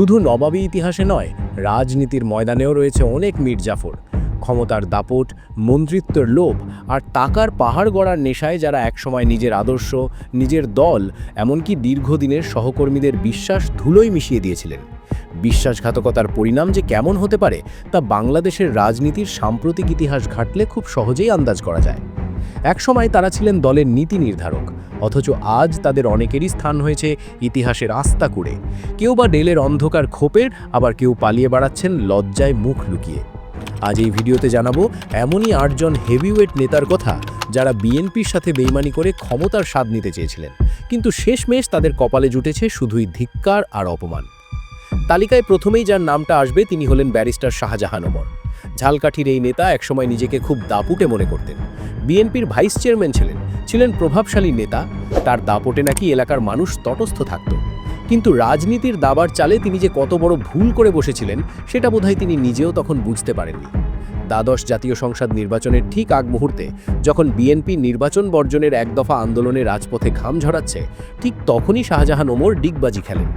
শুধু নবাবী ইতিহাসে নয়, রাজনীতির ময়দানেও রয়েছে অনেক মির্জাফর। ক্ষমতার দাপট, মন্ত্রিত্বের লোভ আর টাকার পাহাড় গড়ার নেশায় যারা একসময় নিজের আদর্শ, নিজের দল, এমনকি দীর্ঘদিনের সহকর্মীদের বিশ্বাস ধুলোয় মিশিয়ে দিয়েছিলেন। বিশ্বাসঘাতকতার পরিণাম যে কেমন হতে পারে, তা বাংলাদেশের রাজনীতির সাম্প্রতিক ইতিহাস ঘাটলে খুব সহজেই আন্দাজ করা যায়। একসময় তারা ছিলেন দলের নীতি নির্ধারক, অথচ আজ তাদের অনেকেরই স্থান হয়েছে ইতিহাসের আস্থা করে কেউ বা ডেলের অন্ধকার খোপের আবার কেউ পালিয়ে বেড়াচ্ছেন লজ্জায় মুখ লুকিয়ে। আজ এই ভিডিওতে জানাব, এমনই আটজন হেভিওয়েট নেতার কথা, যারা বিএনপির সাথে বেইমানি করে ক্ষমতার স্বাদ নিতে চেয়েছিলেন। কিন্তু শেষমেশ তাদের কপালে জুটেছে শুধুই ধিক্কার আর অপমান। তালিকায় প্রথমেই যার নামটা আসবে তিনি হলেন ব্যারিস্টার শাহজাহান ওমর। ঝালকাঠির এই নেতা একসময় নিজেকে খুব দাপুটে মনে করতেন। বিএনপির ভাইস চেয়ারম্যান ছিলেন ছিলেন প্রভাবশালী নেতা, তার দাপটে নাকি এলাকার মানুষ তটস্থ থাকত। কিন্তু রাজনীতির দাবার চালে তিনি যে কত বড় ভুল করে বসেছিলেন, সেটা বোধহয় তিনি নিজেও তখন বুঝতে পারেননি। দ্বাদশ জাতীয় সংসদ নির্বাচনের ঠিক আগ মুহূর্তে যখন বিএনপি নির্বাচন বর্জনের এক দফা আন্দোলনে রাজপথে ঘাম ঝরাচ্ছে, ঠিক তখনই শাহজাহান ওমর ডিগবাজি খেলেন।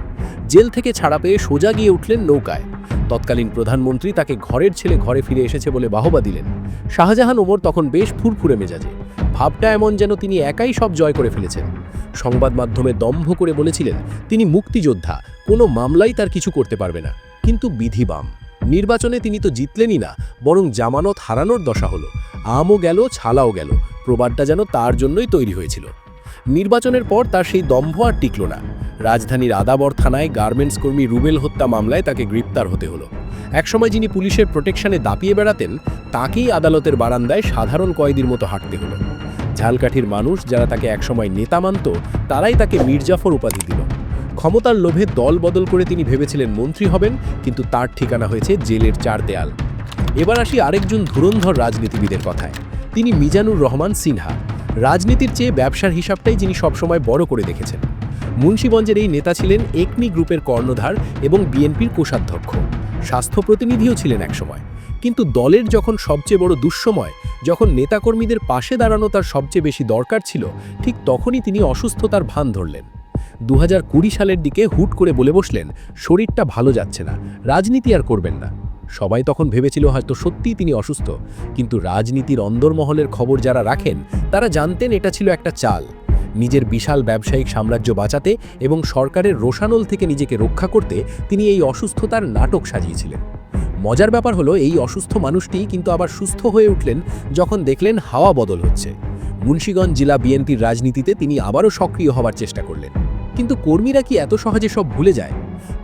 জেল থেকে ছাড়া পেয়ে সোজা গিয়ে উঠলেন নৌকায়। তৎকালীন প্রধানমন্ত্রী তাকে ঘরের ছেলে ঘরে ফিরে এসেছে বলে বাহবা দিলেন। শাহজাহান ওমর তখন বেশ ফুরফুরে মেজাজে। ভাবটা এমন যেন তিনি একাই সব জয় করে ফেলেছেন। সংবাদ মাধ্যমে দম্ভ করে বলেছিলেন, তিনি মুক্তিযোদ্ধা, কোনো মামলাই তার কিছু করতে পারবে না। কিন্তু বিধি বাম। নির্বাচনে তিনি তো জিতলেনই না, বরং জামানত হারানোর দশা হলো। আমও গেল, ছালাও গেল। প্রবাদটা যেন তার জন্যই তৈরি হয়েছিল। নির্বাচনের পর তার সেই দম্ভ আর টিকল না। রাজধানীর আদাবর থানায় গার্মেন্টস কর্মী রুবেল হত্যা মামলায় তাকে গ্রেপ্তার হতে হলো। একসময় যিনি পুলিশের প্রোটেকশনে দাপিয়ে বেড়াতেন, তাকেই আদালতের বারান্দায় সাধারণ কয়েদির মতো হাঁটতে হলো। ঝালকাঠির মানুষ যারা তাকে একসময় নেতা মানত, তারাই তাকে মির্জাফর উপাধি দিল। ক্ষমতার লোভে দল বদল করে তিনি ভেবেছিলেন মন্ত্রী হবেন, কিন্তু তার ঠিকানা হয়েছে জেলের চার দেয়াল। এবার আসি আরেকজন ধুরন্ধর রাজনীতিবিদের কথায়। তিনি মিজানুর রহমান সিনহা। রাজনীতির চেয়ে ব্যবসার হিসাবটাই যিনি সবসময় বড় করে দেখেছেন। মুন্সীগঞ্জের এই নেতা ছিলেন একমি গ্রুপের কর্ণধার এবং বিএনপির কোষাধ্যক্ষ। স্বাস্থ্য প্রতিনিধিও ছিলেন একসময়। কিন্তু দলের যখন সবচেয়ে বড় দুঃসময়, যখন নেতাকর্মীদের পাশে দাঁড়ানো তার সবচেয়ে বেশি দরকার ছিল, ঠিক তখনই তিনি অসুস্থতার ভান ধরলেন। দু হাজার কুড়ি সালের দিকে হুট করে বলে বসলেন, শরীরটা ভালো যাচ্ছে না, রাজনীতি আর করবেন না। সবাই তখন ভেবেছিল হয়তো সত্যিই তিনি অসুস্থ, কিন্তু রাজনীতির অন্দরমহলের খবর যারা রাখেন, তারা জানতেন এটা ছিল একটা চাল। নিজের বিশাল ব্যবসায়িক সাম্রাজ্য বাঁচাতে এবং সরকারের রোশানল থেকে নিজেকে রক্ষা করতে তিনি এই অসুস্থতার নাটক সাজিয়েছিলেন। মজার ব্যাপার হলো, এই অসুস্থ মানুষটি কিন্তু আবার সুস্থ হয়ে উঠলেন যখন দেখলেন হাওয়া বদল হচ্ছে। মুন্সীগঞ্জ জেলা বিএনপির রাজনীতিতে তিনি আবারও সক্রিয় হওয়ার চেষ্টা করলেন। কিন্তু কর্মীরা কি এত সহজে সব ভুলে যায়?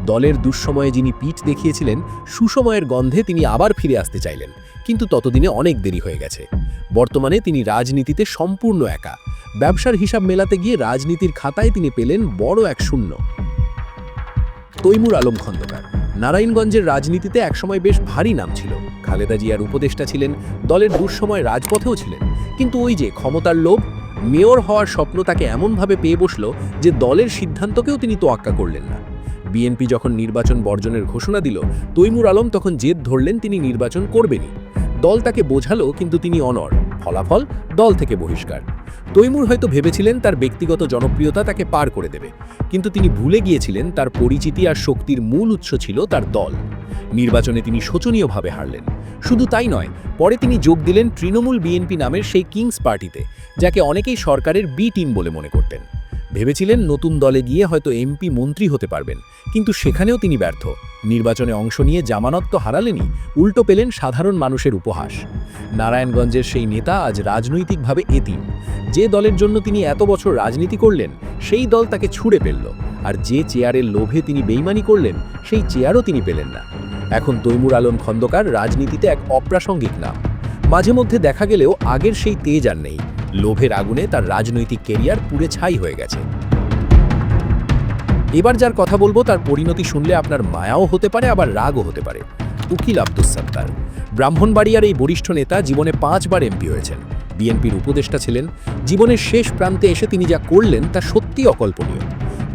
দলের দুঃসময়ে যিনি পিঠ দেখিয়েছিলেন, সুসময়ের গন্ধে তিনি আবার ফিরে আসতে চাইলেন। কিন্তু ততদিনে অনেক দেরি হয়ে গেছে। বর্তমানে তিনি রাজনীতিতে সম্পূর্ণ একা। ব্যবসার হিসাব মেলাতে গিয়ে রাজনীতির খাতায় তিনি পেলেন বড় এক শূন্য। তৈমুর আলম খন্দকার। নারায়ণগঞ্জের রাজনীতিতে একসময় বেশ ভারী নাম ছিল। খালেদা জিয়ার উপদেষ্টা ছিলেন, দলের দুঃসময় রাজপথেও ছিলেন। কিন্তু ওই যে ক্ষমতার লোভ মেয়র হওয়ার স্বপ্ন তাকে এমনভাবে পেয়ে বসল যে দলের সিদ্ধান্তকেও তিনি তোয়াক্কা করলেন না। বিএনপি যখন নির্বাচন বর্জনের ঘোষণা দিল, তৈমুর আলম তখন জেদ ধরলেন তিনি নির্বাচন করবেনই। দল তাকে বোঝালো, কিন্তু তিনি অনর ফলাফল দল থেকে বহিষ্কার। তৈমুর হয়তো ভেবেছিলেন তার ব্যক্তিগত জনপ্রিয়তা তাকে পার করে দেবে, কিন্তু তিনি ভুলে গিয়েছিলেন তার পরিচিতি আর শক্তির মূল উৎস ছিল তার দল। নির্বাচনে তিনি শোচনীয়ভাবে হারলেন। শুধু তাই নয়, পরে তিনি যোগ দিলেন তৃণমূল বিএনপি নামের সেই কিংস পার্টিতে, যাকে অনেকেই সরকারের বি টিম বলে মনে করতেন। ভেবেছিলেন নতুন দলে গিয়ে হয়তো এমপি মন্ত্রী হতে পারবেন, কিন্তু সেখানেও তিনি ব্যর্থ। নির্বাচনে অংশ নিয়ে জামানত তো হারালেনই, উল্টো পেলেন সাধারণ মানুষের উপহাস। নারায়ণগঞ্জের সেই নেতা আজ রাজনৈতিকভাবে এতিম। যে দলের জন্য তিনি এত বছর রাজনীতি করলেন, সেই দল তাকে ছুঁড়ে ফেলল, আর যে চেয়ারের লোভে তিনি বেইমানি করলেন, সেই চেয়ারও তিনি পেলেন না। এখন তৈমুর আলম খন্দকার রাজনীতিতে এক অপ্রাসঙ্গিক নাম। মাঝে মধ্যে দেখা গেলেও আগের সেই তেজ আর নেই। লোভের আগুনে তার রাজনৈতিক কেরিয়ার পুড়ে ছাই হয়ে গেছে। এবার যার কথা বলব, তার পরিণতি শুনলে আপনার মায়াও হতে পারে, আবার রাগও হতে পারে। উকিল আব্দুস সাত্তার। ব্রাহ্মণবাড়িয়ার এই বরিষ্ঠ নেতা জীবনে পাঁচবার এমপি হয়েছেন। বিএনপির উপদেষ্টা ছিলেন। জীবনের শেষ প্রান্তে এসে তিনি যা করলেন, তা সত্যি অকল্পনীয়।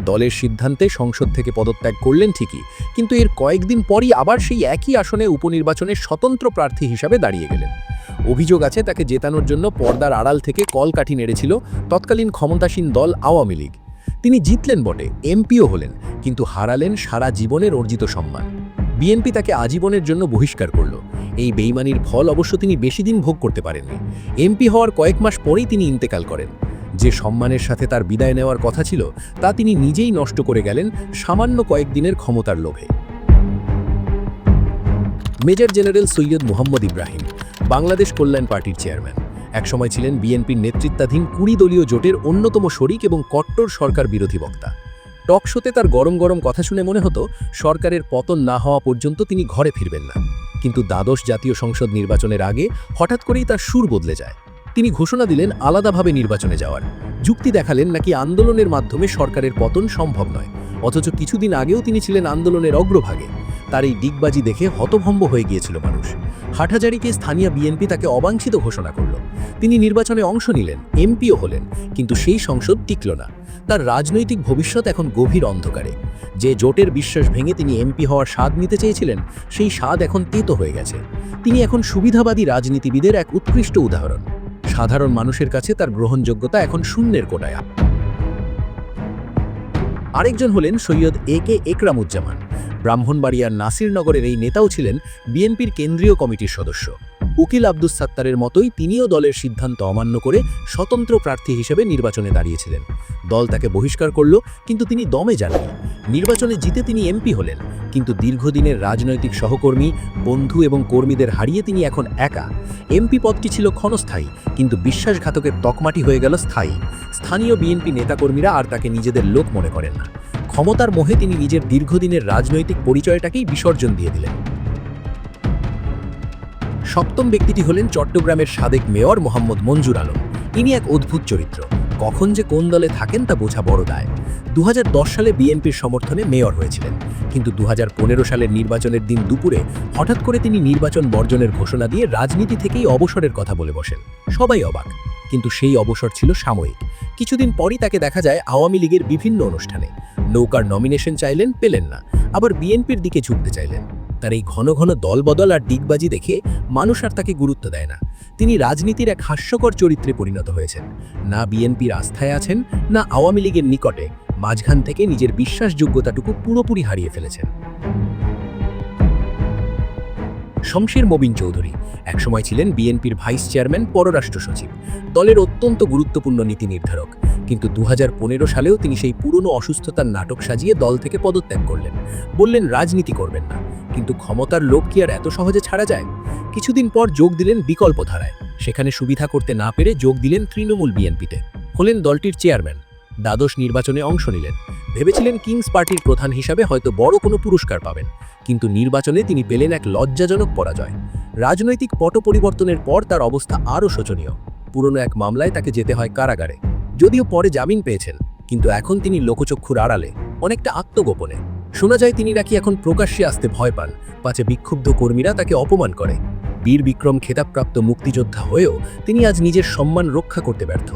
দলের সিদ্ধান্তে সংসদ থেকে পদত্যাগ করলেন ঠিকই, কিন্তু এর কয়েকদিন পরই আবার সেই একই আসনে উপনির্বাচনে স্বতন্ত্র প্রার্থী হিসাবে দাঁড়িয়ে গেলেন। অভিযোগ আছে, তাকে জেতানোর জন্য পর্দার আড়াল থেকে কলকাঠি নেড়েছিল তৎকালীন ক্ষমতাসীন দল আওয়ামী লীগ। তিনি জিতলেন বটে, এমপিও হলেন, কিন্তু হারালেন সারা জীবনের অর্জিত সম্মান। বিএনপি তাকে আজীবনের জন্য বহিষ্কার করল। এই বেইমানির ফল অবশ্য তিনি বেশি দিন ভোগ করতে পারেননি। এমপি হওয়ার কয়েক মাস পরেই তিনি ইন্তেকাল করেন। যে সম্মানের সাথে তার বিদায় নেওয়ার কথা ছিল, তা তিনি নিজেই নষ্ট করে গেলেন সামান্য কয়েকদিনের ক্ষমতার লোভে। মেজর জেনারেল সৈয়দ মুহাম্মদ ইব্রাহিম বাংলাদেশ কল্যাণ পার্টির চেয়ারম্যান। একসময় ছিলেন বিএনপির নেতৃত্বাধীন কুড়ি দলীয় জোটের অন্যতম শরিক এবং কট্টর সরকার বিরোধী বক্তা। টক শোতে তার গরম গরম কথা শুনে মনে হতো, সরকারের পতন না হওয়া পর্যন্ত তিনি ঘরে ফিরবেন না। কিন্তু দ্বাদশ জাতীয় সংসদ নির্বাচনের আগে হঠাৎ করেই তার সুর বদলে যায়। তিনি ঘোষণা দিলেন আলাদাভাবে নির্বাচনে যাওয়ার। যুক্তি দেখালেন নাকি আন্দোলনের মাধ্যমে সরকারের পতন সম্ভব নয়। অথচ কিছুদিন আগেও তিনি ছিলেন আন্দোলনের অগ্রভাগে। তার এই ডিগবাজি দেখে হতভম্ব হয়ে গিয়েছিল মানুষ। হাটহাজারিকে স্থানীয় বিএনপি তাকে অবাঞ্ছিত ঘোষণা করল। তিনি নির্বাচনে অংশ নিলেন, এমপিও হলেন, কিন্তু সেই সংসদ টিকল না। তার রাজনৈতিক ভবিষ্যৎ এখন গভীর অন্ধকারে। যে জোটের বিশ্বাস ভেঙে তিনি এমপি হওয়ার স্বাদ নিতে চেয়েছিলেন, সেই স্বাদ এখন তেতো হয়ে গেছে। তিনি এখন সুবিধাবাদী রাজনীতিবিদের এক উৎকৃষ্ট উদাহরণ। সাধারণ মানুষের কাছে তার গ্রহণযোগ্যতা এখন শূন্যের কোটায় আরেকজন হলেন সৈয়দ এ কে একরামুজ্জামান। ব্রাহ্মণবাড়িয়ার নাসিরনগরের এই নেতাও ছিলেন বিএনপির কেন্দ্রীয় কমিটির সদস্য। উকিল আব্দুস সাত্তারের মতোই তিনিও দলের সিদ্ধান্ত অমান্য করে স্বতন্ত্র প্রার্থী হিসেবে নির্বাচনে দাঁড়িয়েছিলেন। দল তাকে বহিষ্কার করল, কিন্তু তিনি দমে যাননি। নির্বাচনে জিতে তিনি এমপি হলেন, কিন্তু দীর্ঘদিনের রাজনৈতিক সহকর্মী, বন্ধু এবং কর্মীদের হারিয়ে তিনি এখন একা। এমপি পদটি ছিল ক্ষণস্থায়ী, কিন্তু বিশ্বাসঘাতকের তকমাটি হয়ে গেল স্থায়ী। স্থানীয় বিএনপি নেতাকর্মীরা আর তাকে নিজেদের লোক মনে করেন না। ক্ষমতার মোহে তিনি নিজের দীর্ঘদিনের রাজনৈতিক পরিচয়টাকেই বিসর্জন দিয়ে দিলেন। সপ্তম ব্যক্তিটি হলেন চট্টগ্রামের সাবেক মেয়র মোহাম্মদ মঞ্জুর আলম। ইনি এক অদ্ভুত চরিত্র। কখন যে কোন দলে থাকেন তা বোঝা বড় দায়। দু সালে বিএনপির সমর্থনে মেয়র হয়েছিলেন। কিন্তু দু হাজার পনেরো সালের নির্বাচনের দিন দুপুরে হঠাৎ করে তিনি নির্বাচন বর্জনের ঘোষণা দিয়ে রাজনীতি থেকেই অবসরের কথা বলে বসেন। সবাই অবাক। কিন্তু সেই অবসর ছিল সাময়িক। কিছুদিন পরই তাকে দেখা যায় আওয়ামী লীগের বিভিন্ন অনুষ্ঠানে। নৌকার নমিনেশন চাইলেন, পেলেন না। আবার বিএনপির দিকে ঝুঁকতে চাইলেন। তার এই ঘন ঘন দলবদল আর ডিগবাজি দেখে মানুষ আর তাকে গুরুত্ব দেয় না। তিনি রাজনীতির এক হাস্যকর চরিত্রে পরিণত হয়েছেন। না বিএনপির আস্থায় আছেন, না আওয়ামী লীগের নিকটে, মাঝখান থেকে নিজের বিশ্বাসযোগ্যতাটুকু পুরোপুরি হারিয়ে ফেলেছেন। শমশের মবিন চৌধুরী। একসময় ছিলেন বিএনপির ভাইস চেয়ারম্যান, পররাষ্ট্র সচিব। দলের অত্যন্ত গুরুত্বপূর্ণ নীতি নির্ধারক। কিন্তু দু সালেও তিনি সেই পুরনো অসুস্থতার নাটক সাজিয়ে দল থেকে পদত্যাগ করলেন। বললেন, রাজনীতি করবেন না। কিন্তু ক্ষমতার লোভ কি আর এত সহজে ছাড়া যায়? কিছুদিন পর যোগ দিলেন বিকল্প ধারায়। সেখানে সুবিধা করতে না পেরে যোগ দিলেন তৃণমূল বিএনপিতে। হলেন দলটির চেয়ারম্যান। দ্বাদশ নির্বাচনে অংশ নিলেন। ভেবেছিলেন কিংস পার্টির প্রধান হিসাবে হয়তো বড় কোনো পুরস্কার পাবেন। কিন্তু নির্বাচনে তিনি পেলেন এক লজ্জাজনক পরাজয়। রাজনৈতিক পট পরিবর্তনের পর তার অবস্থা আরও শোচনীয়। পুরনো এক মামলায় তাকে যেতে হয় কারাগারে। যদিও পরে জামিন পেয়েছেন, কিন্তু এখন তিনি লোকচক্ষুর আড়ালে, অনেকটা আত্মগোপনে। শোনা যায় তিনি নাকি এখন প্রকাশ্যে আসতে ভয় পান, পাছে বিক্ষুব্ধ কর্মীরা তাকে অপমান করে। বীর বিক্রম খেতাবপ্রাপ্ত মুক্তিযোদ্ধা হয়েও তিনি আজ নিজের সম্মান রক্ষা করতে ব্যর্থ।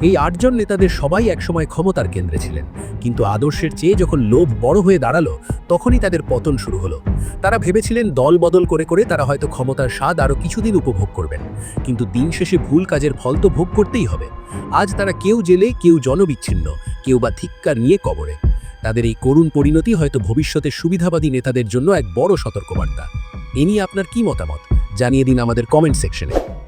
এই আটজন নেতাদের সবাই একসময় ক্ষমতার কেন্দ্রে ছিলেন। কিন্তু আদর্শের চেয়ে যখন লোভ বড় হয়ে দাঁড়াল, তখনই তাদের পতন শুরু হলো। তারা ভেবেছিলেন দল বদল করে করে তারা হয়তো ক্ষমতার স্বাদ আরও কিছুদিন উপভোগ করবেন। কিন্তু দিন শেষে ভুল কাজের ফল তো ভোগ করতেই হবে। আজ তারা কেউ জেলে, কেউ জনবিচ্ছিন্ন, কেউ বা ধিক্কার নিয়ে কবরে। তাদের এই করুণ পরিণতি হয়তো ভবিষ্যতে সুবিধাবাদী নেতাদের জন্য এক বড় সতর্কবার্তা। এ নিয়ে আপনার কি মতামত? জানিয়ে দিন আমাদের কমেন্ট সেকশনে।